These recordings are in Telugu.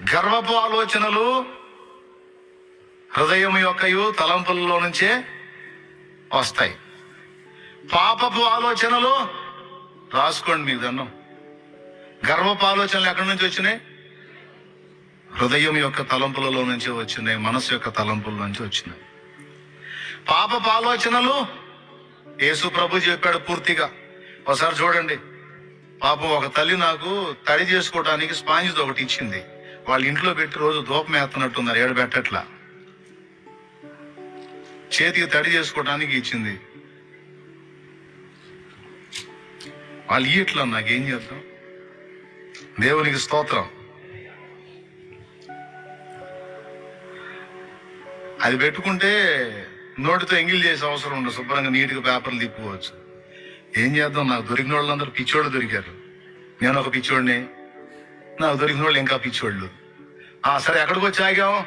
గర్వపు ఆలోచనలు హృదయం యొక్కయు తలంపులలో నుంచే వస్తాయి. పాపపు ఆలోచనలు రాసుకోండి మీకు దండం. గర్వపు ఆలోచనలు ఎక్కడి నుంచి వచ్చినాయి? హృదయం యొక్క తలంపులలో నుంచి వచ్చినాయి మనసు యొక్క తలంపుల నుంచి వచ్చినాయి. పాపపు ఆలోచనలు యేసు ప్రభు చెప్పాడు పూర్తిగా. ఒకసారి చూడండి. పాపం ఒక తల్లి నాకు తడి చేసుకోవడానికి స్పాంజ్ ఒకటి ఇచ్చింది. వాళ్ళ ఇంట్లో పెట్టి రోజు దూపం వేస్తున్నట్టున్నారు ఏడు పెట్టట్లా. చేతికి తడి చేసుకోవడానికి ఇచ్చింది. వాళ్ళు ఇట్లా నాకేం చేద్దాం? దేవునికి స్తోత్రం. అది పెట్టుకుంటే నోటితో ఎంగిల్ చేసే అవసరం ఉండదు శుభ్రంగా నీట్గా పేపర్లు తిప్పుకోవచ్చు. ఏం చేద్దాం? నాకు దొరికిన వాళ్ళందరూ పిచ్చోళ్ళు దొరికారు. నేను ఒక పిచ్చోడిని. నాకు దొరికిన వాళ్ళు ఇంకా పిచ్చోళ్ళు. సరే ఎక్కడికి వచ్చి ఆగాం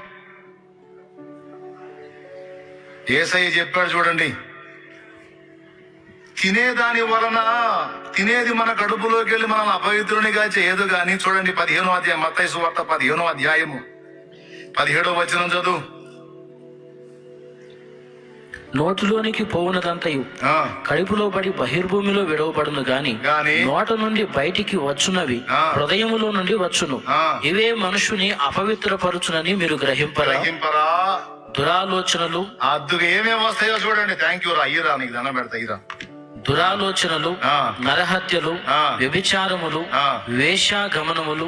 ఏసయ్య చెప్పాడు చూడండి తినేదాని వలన తినేది మన కడుపులోకి వెళ్ళి మనల్ని అపవిత్రునిగా చేయదు కానీ చూడండి పదిహేనో అధ్యాయం మత్తైసు వార్త పదిహేనో అధ్యాయము. పదిహేడో వచనం చదువు. నోటిలోనికి పోవునదంతయు కడుపులో పడి బహిర్భూమిలో విడవబడును గాని నోట నుండి బయటికి వచ్చునవి. హృదయములో నుండి వచ్చును. ఇవే మనుషుని అపవిత్రపరుచునని మీరు గ్రహింపరా దురాలోచనలు ఏమేమి వస్తాయో చూడండి థ్యాంక్ యూ రా అయ్యిరా నీకు దండం పెడతా అయ్యిరా దురాలోచనలు. నరహత్యలు ఆ. వ్యభిచారములు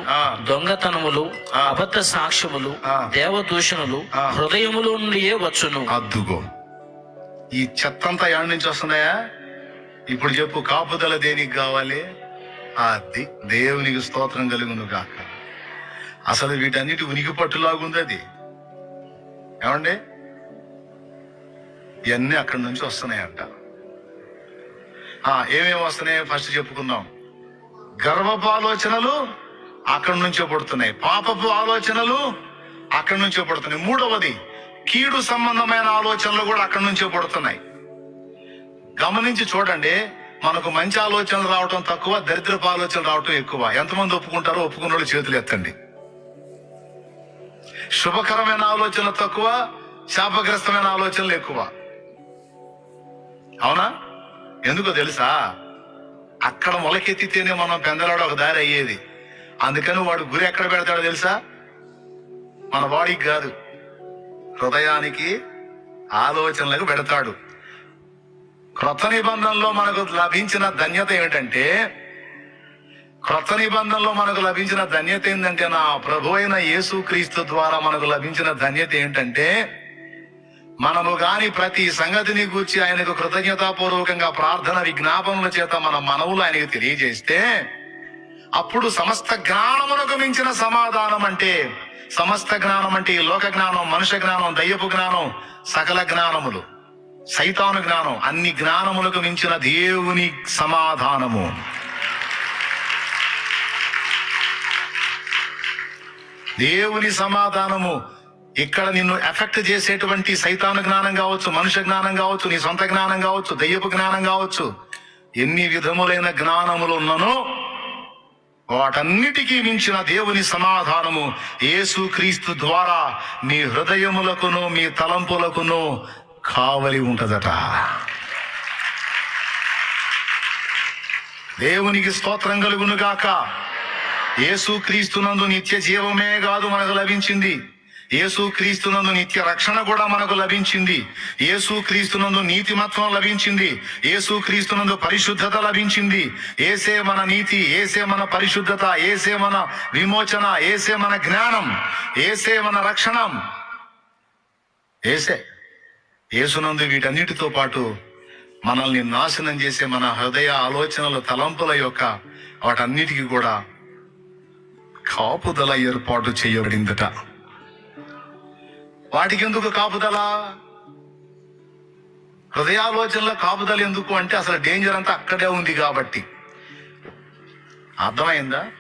ఆ. దొంగతనములు ఆ. అబద్ధ సాక్ష్యములు. దేవదూషణలు ఆ. హృదయములో నుండియే వచ్చును అద్దుగో ఈ చెత్తంతా ఎక్కడి నుంచి వస్తున్నాయా? ఇప్పుడు చెప్పు కాపుదల దేనికి కావాలి? ఆ దేవునికి స్తోత్రం కలుగును కాక అసలు వీటన్నిటి ఉనికి పట్టులాగుంది అది. ఏమండి? ఇవన్నీ అక్కడి నుంచి వస్తున్నాయంట. ఏమేమి వస్తున్నాయో ఫస్ట్ చెప్పుకుందాం. గర్వపు ఆలోచనలు అక్కడి నుంచే పుడుతున్నాయి. పాపపు ఆలోచనలు అక్కడి నుంచే పడుతున్నాయి. మూడవది కీడు సంబంధమైన ఆలోచనలు కూడా అక్కడి నుంచే పుడుతున్నాయి. గమనించి చూడండి మనకు మంచి ఆలోచనలు రావటం తక్కువ దరిద్రపు ఆలోచనలు రావటం ఎక్కువ. ఎంతమంది ఒప్పుకుంటారో ఒప్పుకున్న వాళ్ళు చేతులు ఎత్తండి. శుభకరమైన ఆలోచనలు తక్కువ శాపగ్రస్తమైన ఆలోచనలు ఎక్కువ. అవునా? ఎందుకో తెలుసా? అక్కడ మొలకెత్తితేనే మనం పెందలాడ ఒక దారి అయ్యేది. అందుకని వాడు గురి ఎక్కడ పెడతాడో తెలుసా? మన బాడీకి కాదు. హృదయానికి ఆలోచనలకు పెడతాడు. క్రొత్త నిబంధనలో మనకు లభించిన ధన్యత ఏమిటంటే క్రొత్త నిబంధనలో మనకు లభించిన ధన్యత ఏంటంటే నా ప్రభు అయిన యేసు క్రీస్తు ద్వారా మనకు లభించిన ధన్యత ఏంటంటే మనము గాని ప్రతి సంగతిని గూర్చి ఆయనకు కృతజ్ఞతాపూర్వకంగా ప్రార్థన విజ్ఞాపనల చేత మన మనవులు ఆయనకు తెలియజేస్తే అప్పుడు సమస్త జ్ఞానమునకు మించిన సమాధానం అంటే సమస్త జ్ఞానం అంటే ఈ లోక జ్ఞానం మనుష్య జ్ఞానం దయ్యపు జ్ఞానం సకల జ్ఞానములు. సైతాను జ్ఞానం అన్ని జ్ఞానములకు మించిన దేవుని సమాధానము. దేవుని సమాధానము ఇక్కడ నిన్ను ఎఫెక్ట్ చేసేటువంటి సైతాను జ్ఞానం కావచ్చు మనుష్య జ్ఞానం కావచ్చు నీ సొంత జ్ఞానం కావచ్చు దయ్యపు జ్ఞానం కావచ్చు ఎన్ని విధములైన జ్ఞానములు ఉన్ననో వాటన్నిటికీ మించిన దేవుని సమాధానము యేసు క్రీస్తు ద్వారా మీ హృదయములకును మీ తలంపులకును కావలి ఉంటుందట. దేవునికి స్తోత్రం కలుగును గాక యేసు క్రీస్తునందు నిత్య జీవమే కాదు మనకు లభించింది. యేసు క్రీస్తునందు నిత్య రక్షణ కూడా మనకు లభించింది. యేసు క్రీస్తునందు నీతిమత్వం లభించింది. యేసు క్రీస్తునందు పరిశుద్ధత లభించింది. ఏసే మన నీతి ఏసే మన పరిశుద్ధత ఏసే మన విమోచన ఏసే మన జ్ఞానం ఏసే మన రక్షణం. ఏసే యేసునందు వీటన్నిటితో పాటు మనల్ని నాశనం చేసే మన హృదయ ఆలోచనల తలంపుల యొక్క వాటన్నిటికీ కూడా కాపుదల ఏర్పాటు చేయబడిందట. వాటికి ఎందుకు కాపుదల? హృదయాలోచనలో కాపుదల ఎందుకు అంటే అసలు డేంజర్ అంతా అక్కడే ఉంది కాబట్టి. అర్థమైందా?